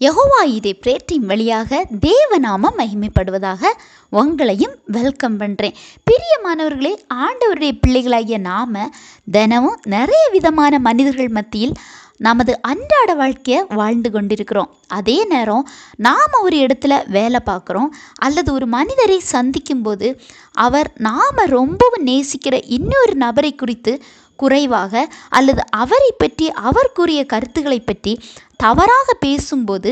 யகோவா இதை பிரேற்றின் வழியாக தேவநாமம் மகிமைப்படுவதாக உங்களையும் வெல்கம் பண்ணுறேன் பிரியமானவர்களே ஆண்டவருடைய பிள்ளைகளாகிய நாம தினமும் நிறைய விதமான மனிதர்கள் மத்தியில் நமது அன்றாட வாழ்க்கையை வாழ்ந்து கொண்டிருக்கிறோம். அதே நேரம் நாம் ஒரு இடத்துல வேலை பார்க்குறோம் அல்லது ஒரு மனிதரை சந்திக்கும்போது அவர் நாம் ரொம்பவும் நேசிக்கிற இன்னொரு நபரை குறித்து குறைவாக அல்லது அவரை பற்றி அவர் கூறிய கருத்துக்களை பற்றி தவறாக பேசும்போது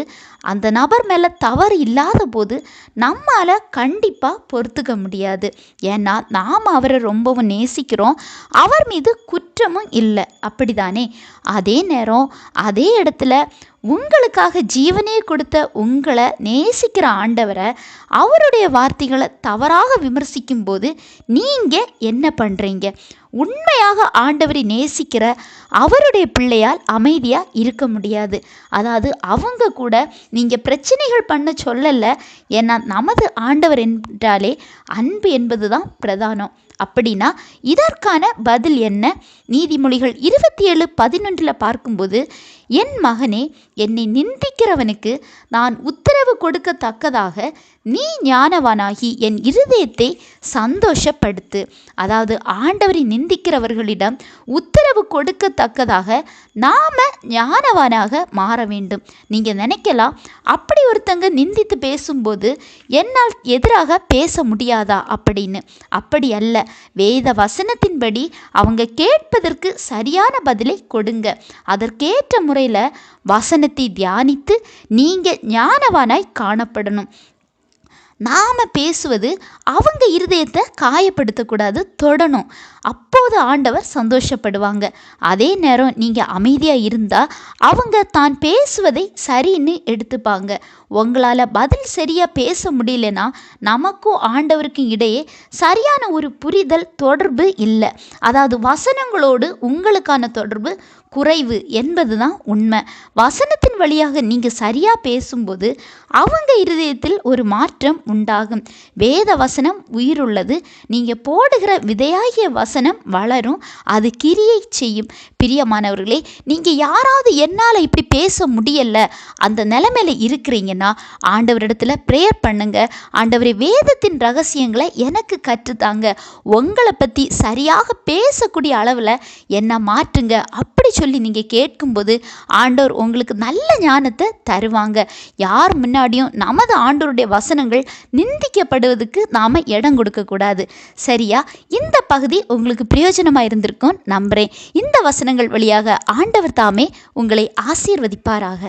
அந்த நபர் மேலே தவறு இல்லாத போது நம்மால் கண்டிப்பாக பொறுத்துக்க முடியாது. ஏன்னா நாம் அவரை ரொம்பவும் நேசிக்கிறோம். அவர் மீது குற்றமும் இல்லை. அப்படிதானே அதே நேரம் அதே இடத்துல உங்களுக்காக ஜீவனே கொடுத்த உங்களை நேசிக்கிற ஆண்டவரை அவருடைய வார்த்தைகளை தவறாக விமர்சிக்கும் போது நீங்கள் என்ன பண்ணுறீங்க உண்மையாக ஆண்டவரை நேசிக்கிற அவருடைய பிள்ளையால் அமைதியாக இருக்க முடியாது. அதாவது அவங்க கூட நீங்கள் பிரச்சனைகள் பண்ண சொல்லலை. ஏன்னா நமது ஆண்டவர் என்றாலே அன்பு என்பது தான் பிரதானம். அப்படின்னா இதற்கான பதில் என்ன? நீதிமொழிகள் இருபத்தி ஏழு பதினொன்றில் பார்க்கும்போது என் மகனே என்னை நிந்திக்கிறவனுக்கு நான் உத் உத்தரவு கொடுக்கத்தக்கதாக நீ ஞானவானாகி என் இருதயத்தை சந்தோஷப்படுத்து. அதாவது ஆண்டவரை நிந்திக்கிறவர்களிடம் உத்தரவு கொடுக்கத்தக்கதாக நாம் ஞானவானாக மாற வேண்டும். நீங்கள் நினைக்கலாம் அப்படி ஒருத்தங்க நிந்தித்து பேசும்போது என்னால் எதிராக பேச முடியாதா அப்படின்னு. அப்படி அல்ல. வேத வசனத்தின்படி அவங்க கேட்பதற்கு சரியான பதிலை கொடுங்க. அதற்கேற்ற முறையில் வசனத்தை தியானித்து நீங்கள் ஞானவானாய் காணப்படணும். நாம் பேசுவது அவங்க இருதயத்தை காயப்படுத்தக்கூடாது தொடணும். அப்போது ஆண்டவர் சந்தோஷப்படுவாங்க. அதே நேரம் நீங்கள் அமைதியாக இருந்தால் அவங்க தான் பேசுவதை சரின்னு எடுத்துப்பாங்க. உங்களால் பதில் சரியாக பேச முடியலனா நமக்கும் ஆண்டவருக்கும் இடையே சரியான ஒரு புரிதல் தொடர்பு இல்லை. அதாவது வசனங்களோடு உங்களுக்கான தொடர்பு குறைவு என்பது தான் உண்மை. வசனத்தின் வழியாக நீங்கள் சரியாக பேசும்போது அவங்க இருதயத்தில் ஒரு மாற்றம் உண்டாகும். வேத வசனம் உயிருள்ளது. நீங்கள் போடுகிற விதையாகிய வசனம் வளரும். அது கிரியை செய்யும். பிரியமானவர்களே நீங்கள் யாராவது என்னால் இப்படி பேச முடியல. அந்த நிலைமையில் இருக்கிறீங்கன்னா ஆண்டவரிடத்தில் ப்ரேயர் பண்ணுங்க. ஆண்டவரை வேதத்தின் ரகசியங்களை எனக்கு கற்றுத்தாங்க. உங்களை பற்றி சரியாக பேசக்கூடிய அளவில் என்ன மாற்றுங்க. அப் அப்படி சொல்லி நீங்கள் கேட்கும்போது ஆண்டவர் உங்களுக்கு நல்ல ஞானத்தை தருவாங்க. யார் முன்னாடியும் நமது ஆண்டோருடைய வசனங்கள் நிந்திக்கப்படுவதற்கு நாம் இடம் கொடுக்கக்கூடாது சரியா? இந்த பகுதி உங்களுக்கு பிரயோஜனமாக இருந்திருக்கும் நம்புகிறேன் இந்த வசனங்கள் வழியாக ஆண்டவர் தாமே உங்களை ஆசீர்வதிப்பாராக.